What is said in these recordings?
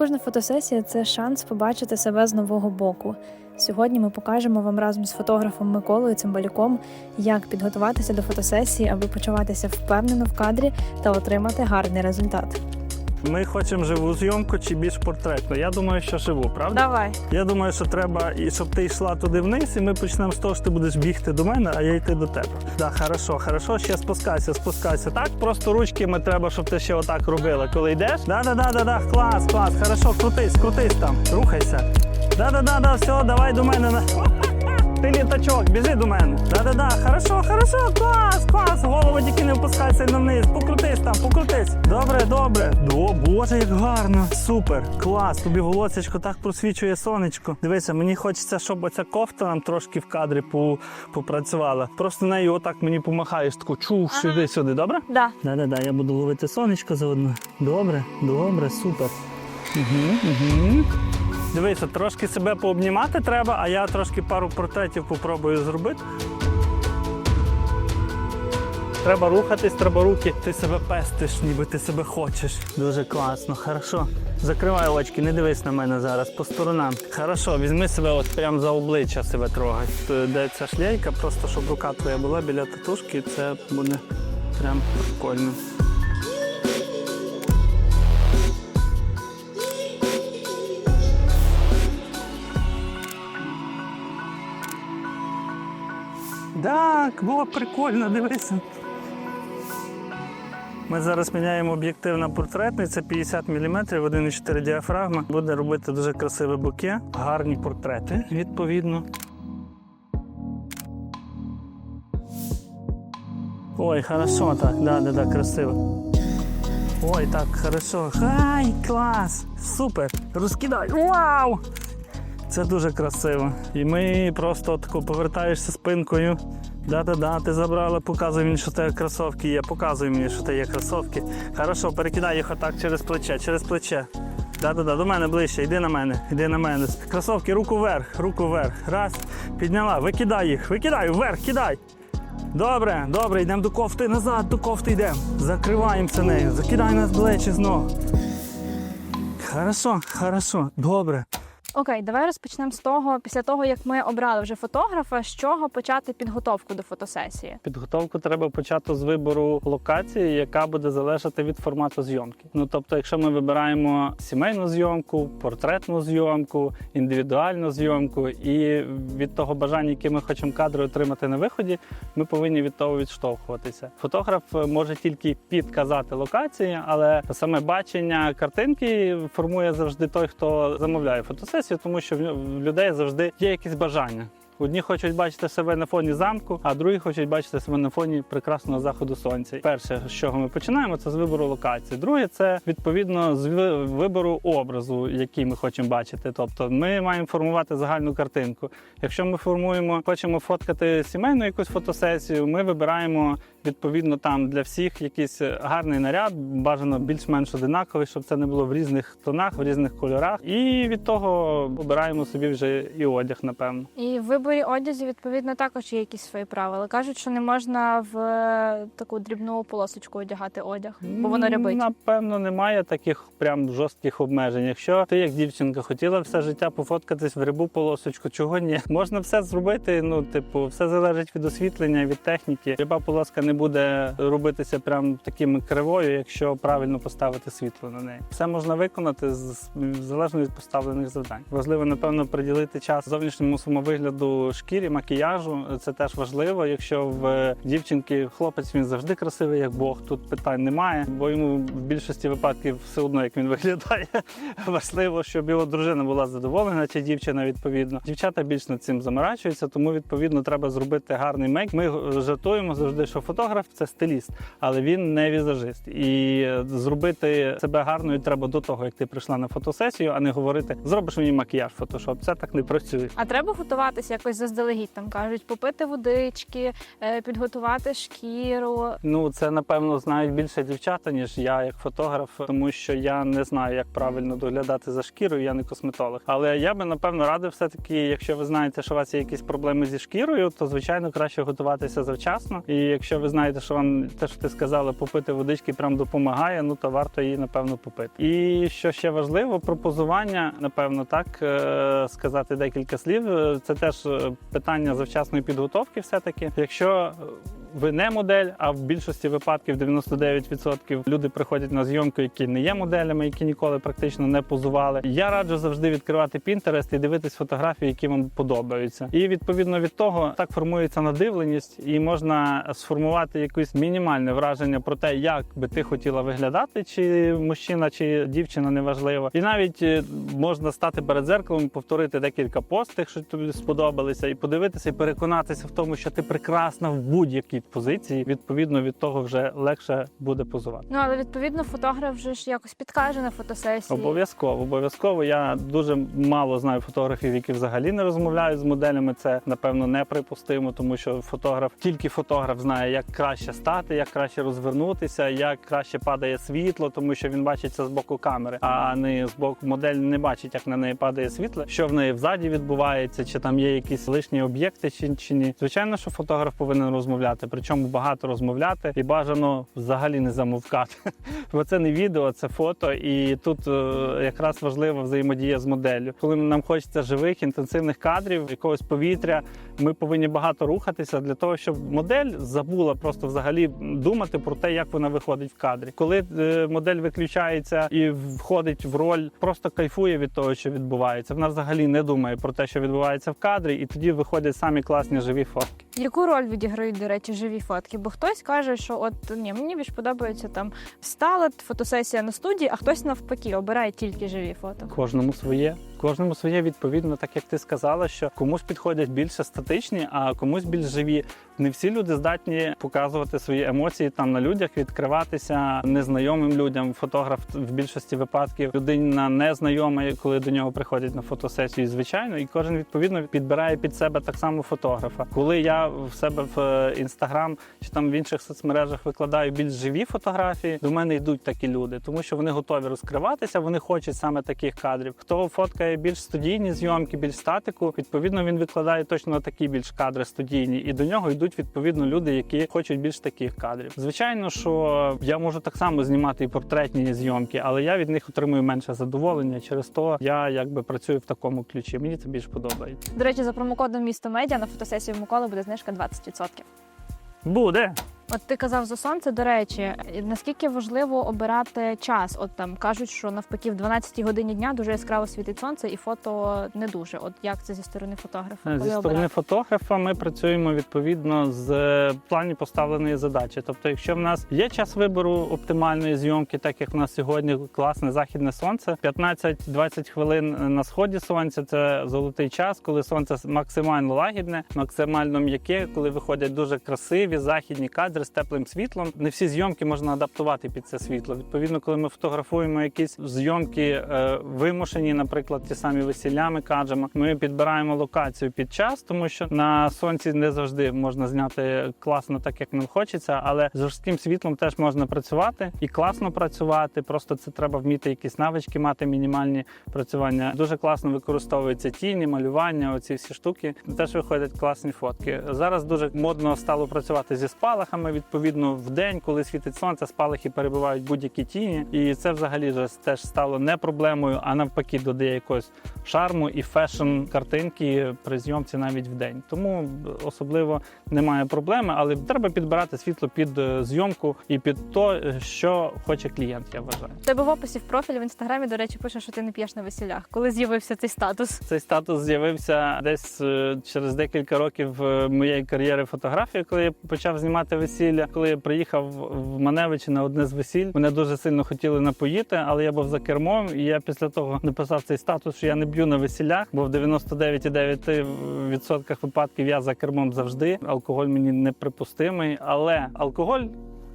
Кожна фотосесія це шанс побачити себе з нового боку. Сьогодні ми покажемо вам разом з фотографом Миколою Цимбалюком, як підготуватися до фотосесії, аби почуватися впевнено в кадрі та отримати гарний результат. Ми хочемо живу зйомку чи більш портретну. Я думаю, що живу, правда? Давай. Я думаю, що треба, і щоб ти йшла туди вниз, і ми почнемо з того, що ти будеш бігти до мене, а я йти до тебе. Да, хорошо, хорошо, ще спускайся, спускайся. Так, просто ручками треба, щоб ти ще отак робила, коли йдеш. Да, да, да, да, да, клас, клас, хорошо, крутись, крутись там, рухайся. Да, да, да, да, все, давай до мене. Ти літачок, біжи до мене. Да-да-да, хорошо, хорошо, клас, клас. Голову тільки не впускай сильно вниз. Покрутись там, покрутись. Добре, добре. О, боже, як гарно. Супер, клас. Тобі волосечко так просвічує сонечко. Дивися, мені хочеться, щоб оця кофта нам трошки в кадрі попрацювала. Просто нею отак мені помахаєш, таку чух, сюди, сюди, добре? Да. Да-да-да, я буду ловити сонечко заодно. Добре, добре, супер. Угу, угу. Дивися, трошки себе пообнімати треба, а я трошки пару портретів попробую зробити. Треба рухатись, треба руки. Ти себе пестиш, ніби ти себе хочеш. Дуже класно, хорошо. Закривай очки, не дивись на мене зараз по сторонам. Хорошо, візьми себе от прямо за обличчя себе трогай. Де ця шлейка, просто щоб рука твоя була біля татушки, це буде прям прикольно. Так, було прикольно, дивися. Ми зараз міняємо об'єктив на портретний, це 50 мм, 1,4 діафрагма. Буде робити дуже красиве буке, гарні портрети, відповідно. Ой, хорошо так, да, да, да, красиво. Ой, так, хорошо. Хай, клас! Супер! Розкидай! Вау! Це дуже красиво. І ми просто тако повертаєшся спинкою. Да-да-да, ти забрала, показуй мені, що тебе кросовки є. Показуй мені, що тебе є кросовки. Хорошо, перекидай їх отак через плече, через плече. Да-да-да, до мене ближче, йди на мене, йди на мене. Кросовки, руку вверх, руку вверх. Раз, підняла, викидай їх, викидай, вверх, кидай. Добре, добре, йдемо до кофти, назад, до кофти йдемо. Закриваємося нею, закидай нас плечі знову. Хорошо, хорошо, добре. Окей, давай розпочнемо з того, після того як ми обрали вже фотографа, з чого почати підготовку до фотосесії. Підготовку треба почати з вибору локації, яка буде залежати від формату зйомки. Ну тобто, якщо ми вибираємо сімейну зйомку, портретну зйомку, індивідуальну зйомку, і від того бажання, яке ми хочемо кадри отримати на виході, ми повинні від того відштовхуватися. Фотограф може тільки підказати локації, але саме бачення картинки формує завжди той, хто замовляє фотосесію, тому що в людей завжди є якісь бажання. Одні хочуть бачити себе на фоні замку, а другі хочуть бачити себе на фоні прекрасного заходу сонця. Перше, з чого ми починаємо, це з вибору локації. Друге, це відповідно з вибору образу, який ми хочемо бачити. Тобто, ми маємо формувати загальну картинку. Якщо ми формуємо, хочемо фоткати сімейну якусь фотосесію, ми вибираємо відповідно там для всіх якийсь гарний наряд, бажано більш-менш одинаковий, щоб це не було в різних тонах, в різних кольорах. І від того обираємо собі вже і одяг, напевно. І в виборі одязу, відповідно, також є якісь свої правила. Кажуть, що не можна в е, таку дрібну полосочку одягати одяг, бо воно рябить. Напевно, немає таких прям жорстких обмежень. Якщо ти як дівчинка хотіла все життя пофоткатись в рябу полосочку, чого ні? Можна все зробити. Ну, типу, все залежить від освітлення, від техніки. Ряба полоска не буде робитися прям таким кривою, якщо правильно поставити світло на неї. Все можна виконати з залежно від поставлених завдань. Важливо, напевно, приділити час зовнішньому самовигляду шкірі, макіяжу. Це теж важливо. Якщо в дівчинки хлопець він завжди красивий, як Бог. Тут питань немає, бо йому в більшості випадків все одно як він виглядає. Важливо, щоб його дружина була задоволена, чи дівчина відповідно. Дівчата більш над цим заморачуються, тому відповідно треба зробити гарний мейк. Ми жартуємо завжди, що фотограф це стиліст, але він не візажист. І зробити себе гарною треба до того, як ти прийшла на фотосесію, а не говорити зробиш мені макіяж, фотошоп. Це так не працює. А треба готуватися якось заздалегідь. Там кажуть, попити водички, е, підготувати шкіру. Ну, це напевно знають більше дівчата, ніж я як фотограф, тому що я не знаю, як правильно доглядати за шкірою, я не косметолог. Але я би напевно радив все-таки, якщо ви знаєте, що у вас є якісь проблеми зі шкірою, то звичайно краще готуватися завчасно. І якщо ви знаєте, що вам те, що ти сказала, попити водички прям допомагає, ну то варто її напевно попити. І що ще важливо, про позування, напевно, так е, сказати декілька слів. Е, Це теж е, питання завчасної підготовки. Все таки, якщо ви не модель, а в більшості випадків 99% люди приходять на зйомку, які не є моделями, які ніколи практично не позували. Я раджу завжди відкривати Pinterest і дивитись фотографії, які вам подобаються. І відповідно від того так формується надивленість, і можна сформувати якесь мінімальне враження про те, як би ти хотіла виглядати, чи мужчина, чи дівчина, неважливо. І навіть е, можна стати перед зеркалом, повторити декілька постів, що тобі сподобалися, і подивитися, і переконатися в тому, що ти прекрасна в будь-якій позиції. Відповідно від того вже легше буде позувати. Ну але відповідно фотограф вже ж якось підкаже на фотосесії. Обов'язково, обов'язково. Я дуже мало знаю фотографів, які взагалі не розмовляють з моделями. Це напевно неприпустимо, тому що фотограф, тільки фотограф знає, як краще стати, як краще розвернутися, як краще падає світло, тому що він бачить це з боку камери, а не з боку модель не бачить, як на неї падає світло, що в неї взаді відбувається, чи там є якісь лишні об'єкти, чи, чи ні. Звичайно, що фотограф повинен розмовляти, причому багато розмовляти і бажано взагалі не замовкати. Бо це не відео, це фото, і тут е, якраз важлива взаємодія з моделлю. Коли нам хочеться живих інтенсивних кадрів, якогось повітря, ми повинні багато рухатися для того, щоб модель забула просто взагалі думати про те, як вона виходить в кадрі. Коли е, модель виключається і входить в роль, просто кайфує від того, що відбувається. Вона взагалі не думає про те, що відбувається в кадрі, і тоді виходять самі класні живі фотки. Яку роль відіграють, до речі, живі фотки? Бо хтось каже, що от ні, мені більш подобається там стала фотосесія на студії, а хтось навпаки обирає тільки живі фото. Кожному своє. Кожному своє відповідно, так як ти сказала, що комусь підходять більше статичні, а комусь більш живі. Не всі люди здатні показувати свої емоції там на людях, відкриватися незнайомим людям. Фотограф в більшості випадків людина незнайома, коли до нього приходять на фотосесію, звичайно, і кожен відповідно підбирає під себе так само фотографа. Коли я в себе в інстаграм чи там в інших соцмережах викладаю більш живі фотографії, до мене йдуть такі люди, тому що вони готові розкриватися, вони хочуть саме таких кадрів. Хто фоткає більш студійні зйомки, більш статику, відповідно він викладає точно на такі більш кадри студійні, і до нього йдуть відповідно люди, які хочуть більш таких кадрів. Звичайно, що я можу так само знімати і портретні зйомки, але я від них отримую менше задоволення. Через то я якби працюю в такому ключі. Мені це більш подобається. До речі, за промокодом місто медіа на фотосесії в Миколи буде знижка 20%. Буде. От ти казав за сонце. До речі, наскільки важливо обирати час? От там кажуть, що навпаки в 12 годині дня дуже яскраво світить сонце, і фото не дуже. От як це зі сторони фотографа? Зі Коли сторони обирати? фотографа ми працюємо відповідно з е, плані поставленої задачі. Тобто, якщо в нас є час вибору оптимальної зйомки, так як в нас сьогодні класне західне сонце, 15-20 хвилин на сході сонця це золотий час, коли сонце максимально лагідне, максимально м'яке, коли виходять дуже красиві західні кадри з теплим світлом. Не всі зйомки можна адаптувати під це світло. Відповідно, коли ми фотографуємо якісь зйомки е, вимушені, наприклад, ті самі весілля, ми кажемо, ми підбираємо локацію під час, тому що на сонці не завжди можна зняти класно, так як нам хочеться, але з жорстким світлом теж можна працювати і класно працювати. Просто це треба вміти якісь навички мати мінімальні працювання. Дуже класно використовуються тіні, малювання. Оці всі штуки теж виходять класні фотки. Зараз дуже модно стало працювати зі спалахами. Відповідно, в день, коли світить сонце, спалахи перебивають будь-які тіні, і це взагалі вже теж стало не проблемою, а навпаки, додає якогось шарму і фешн картинки при зйомці навіть в день. Тому особливо немає проблеми, але треба підбирати світло під е, зйомку і під те, що хоче клієнт. Я вважаю. Тебе в описі в профілі в інстаграмі, до речі, пише, що ти не п'єш на весіллях. Коли з'явився цей статус? Цей статус з'явився десь е, через декілька років е, моєї кар'єри фотографії, коли я почав знімати весілля. Коли я приїхав в Маневичі на одне з весіль, мене дуже сильно хотіли напоїти, але я був за кермом, і я після того написав цей статус, що я не б'ю на весіллях, бо в 99,9% випадків я за кермом завжди. Алкоголь мені неприпустимий, але алкоголь.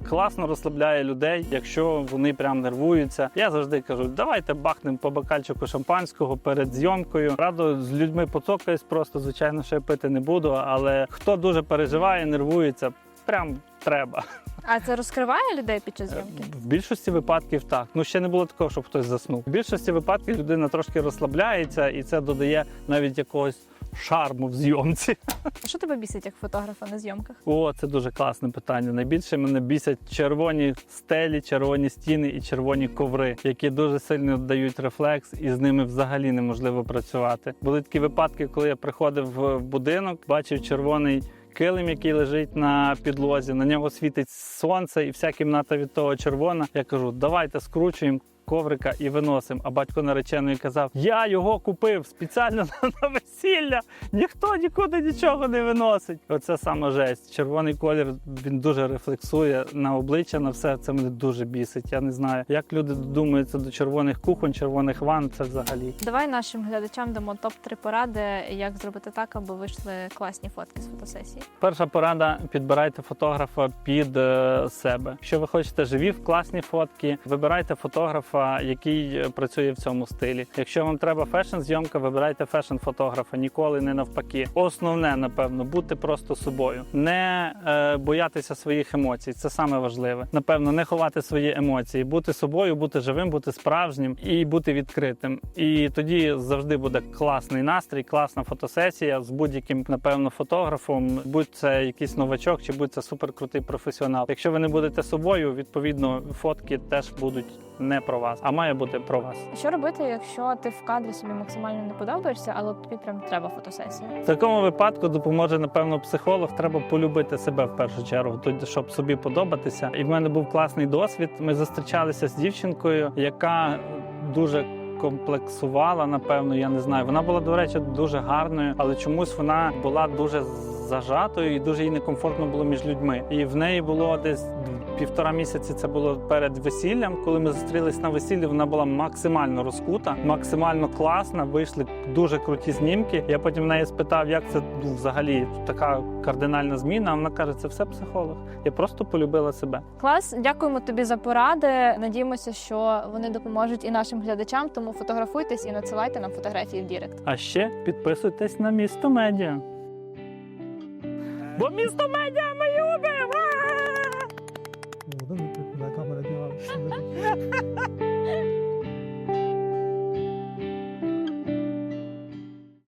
Класно розслабляє людей, якщо вони прям нервуються. Я завжди кажу, давайте бахнемо по бокальчику шампанського перед зйомкою. Радо з людьми поцокаюсь, просто звичайно, що я пити не буду. Але хто дуже переживає, нервується, прям треба. А це розкриває людей під час зйомки? В більшості випадків так. Ну ще не було такого, щоб хтось заснув. В більшості випадків людина трошки розслабляється, і це додає навіть якогось шарму в зйомці. А що тебе бісить як фотографа на зйомках? О, це дуже класне питання. Найбільше мене бісять червоні стелі, червоні стіни і червоні коври, які дуже сильно дають рефлекс, і з ними взагалі неможливо працювати. Були такі випадки, коли я приходив в будинок, бачив червоний. Килим, який лежить на підлозі, на нього світить сонце, і вся кімната від того червона. Я кажу, давайте скручуємо коврика і виносимо. А батько нареченої казав: Я його купив спеціально на- на весілля. Ніхто нікуди нічого не виносить. Оце саме жесть. Червоний колір він дуже рефлексує на обличчя, на все. Це мене дуже бісить. Я не знаю, як люди додумуються до червоних кухонь, червоних ванн. Це взагалі. Давай нашим глядачам дамо топ 3 поради, як зробити так, аби вийшли класні фотки з фотосесії. Перша порада: підбирайте фотографа під е, себе. Якщо ви хочете живі класні фотки, вибирайте фотографа, який е, працює в цьому стилі. Якщо вам треба фешн-зйомка, вибирайте фешн-фотографа, ніколи не навпаки. Основне, напевно, бути просто собою, не е, боятися своїх емоцій. Це саме важливе. Напевно, не ховати свої емоції, бути собою, бути живим, бути справжнім і бути відкритим. І тоді завжди буде класний настрій, класна фотосесія з будь-яким, напевно, фотографом, будь це якийсь новачок чи будь це суперкрутий професіонал. Якщо ви не будете собою, відповідно, фотки теж будуть не про вас, а має бути про вас. Що робити, якщо ти в кадрі собі максимально не подобаєшся, але тобі прям треба фотосесія? В такому випадку допоможе, напевно, психолог. Треба полюбити себе в першу чергу, щоб собі подобатися. І в мене був класний досвід. Ми зустрічалися з дівчинкою, яка дуже комплексувала, напевно, я не знаю. Вона була, до речі, дуже гарною, але чомусь вона була дуже зажатою і дуже їй некомфортно було між людьми. І в неї було десь півтора місяці. Це було перед весіллям. Коли ми зустрілись на весіллі, вона була максимально розкута, максимально класна. Вийшли дуже круті знімки. Я потім в неї спитав, як це ну, взагалі така кардинальна зміна. А вона каже, це все психолог. Я просто полюбила себе. Клас, дякуємо тобі за поради. Надіємося, що вони допоможуть і нашим глядачам. Тому фотографуйтесь і надсилайте нам фотографії в Дірект. А ще підписуйтесь на місто медіа. Бо місто медіа Ha ha ha!